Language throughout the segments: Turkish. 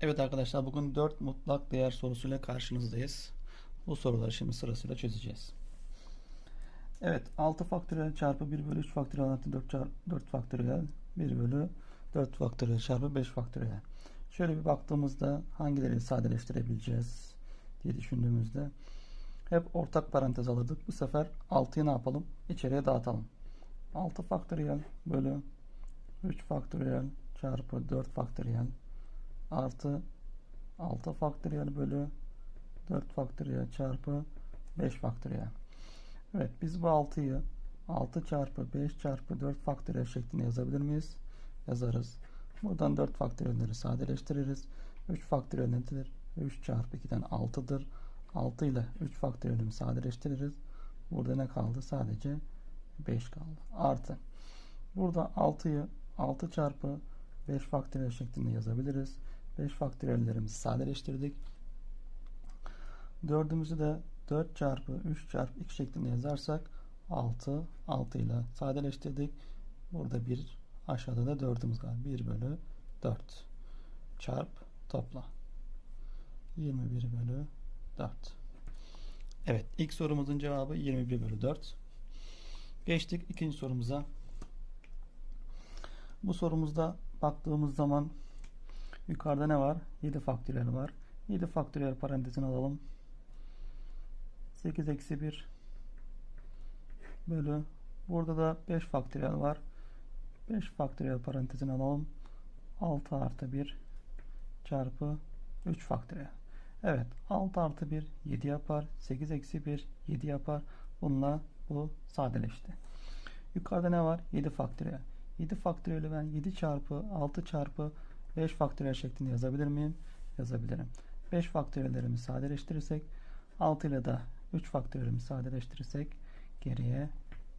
Evet arkadaşlar bugün 4 mutlak değer sorusuyla karşınızdayız. Bu soruları şimdi sırasıyla çözeceğiz. Evet 6 faktöriyel çarpı 1 bölü 3 faktöriyel artı 4, 4 faktöriyel 1 bölü 4 faktöriyel çarpı 5 faktöriyel. Şöyle bir baktığımızda hangilerini sadeleştirebileceğiz diye düşündüğümüzde hep ortak parantez alırdık. Bu sefer 6'yı ne yapalım? İçeriye dağıtalım. 6 faktöriyel bölü 3 faktöriyel çarpı 4 faktöriyel artı 6 faktöriyel bölü 4 faktöriyel çarpı 5 faktöriyel. Evet biz bu 6'yı 6 çarpı 5 çarpı 4 faktöriyel şeklinde yazabilir miyiz? Yazarız. Buradan 4 faktöriyelleri sadeleştiririz. 3 faktöriyel nedir? 3 çarpı 2'den 6'dır. 6 ile 3 faktöriyelimi sadeleştiririz. Burada ne kaldı? Sadece 5 kaldı. Artı. Burada 6'yı 6 çarpı 5 faktöriyel şeklinde yazabiliriz. 5 faktöriyellerimizi sadeleştirdik. Dördümüzü de 4 çarpı 3 çarpı 2 şeklinde yazarsak 6 6 ile sadeleştirdik. Burada bir aşağıda da 4'ümüz var. 1 bölü 4 çarp topla. 21 bölü 4. Evet ilk sorumuzun cevabı 21 bölü 4. Geçtik ikinci sorumuza. Bu sorumuzda baktığımız zaman yukarıda ne var? 7 faktöriyel var. 7 faktöriyel parantezini alalım. 8 eksi 1 bölü burada da 5 faktöriyel var. 5 faktöriyel parantezini alalım. 6 artı 1 çarpı 3 faktöriyel. Evet 6 artı 1 7 yapar. 8 eksi 1 7 yapar. Bununla bu sadeleşti. Yukarıda ne var? 7 faktöriyel. 7 faktöriyeli ben 7 çarpı 6 çarpı 5 faktöriyel şeklinde yazabilir miyim? Yazabilirim. 5 faktöriyellerimi sadeleştirirsek 6 ile de 3 faktöriyelimi sadeleştirirsek geriye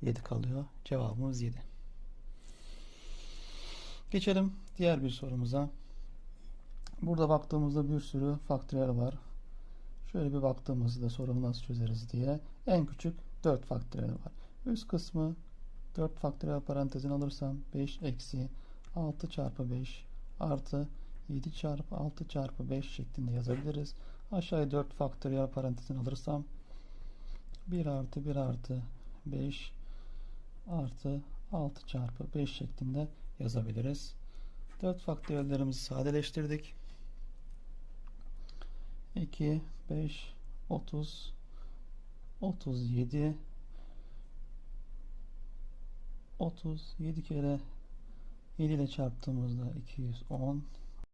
7 kalıyor. Cevabımız 7. Geçelim diğer bir sorumuza. Burada baktığımızda bir sürü faktöriyel var. Şöyle bir baktığımızda sorumu nasıl çözeriz diye en küçük 4 faktöriyel var. Üst kısmı 4 faktöriyel parantezini alırsam 5 eksi 6 çarpı 5 artı 7 çarpı 6 çarpı 5 şeklinde yazabiliriz. Aşağıya 4 faktöriyel parantezini alırsam 1 artı 1 artı 5 artı 6 çarpı 5 şeklinde yazabiliriz. 4 faktöriyellerimizi sadeleştirdik. 2, 5, 30, 37, 37 kere 7 ile çarptığımızda 210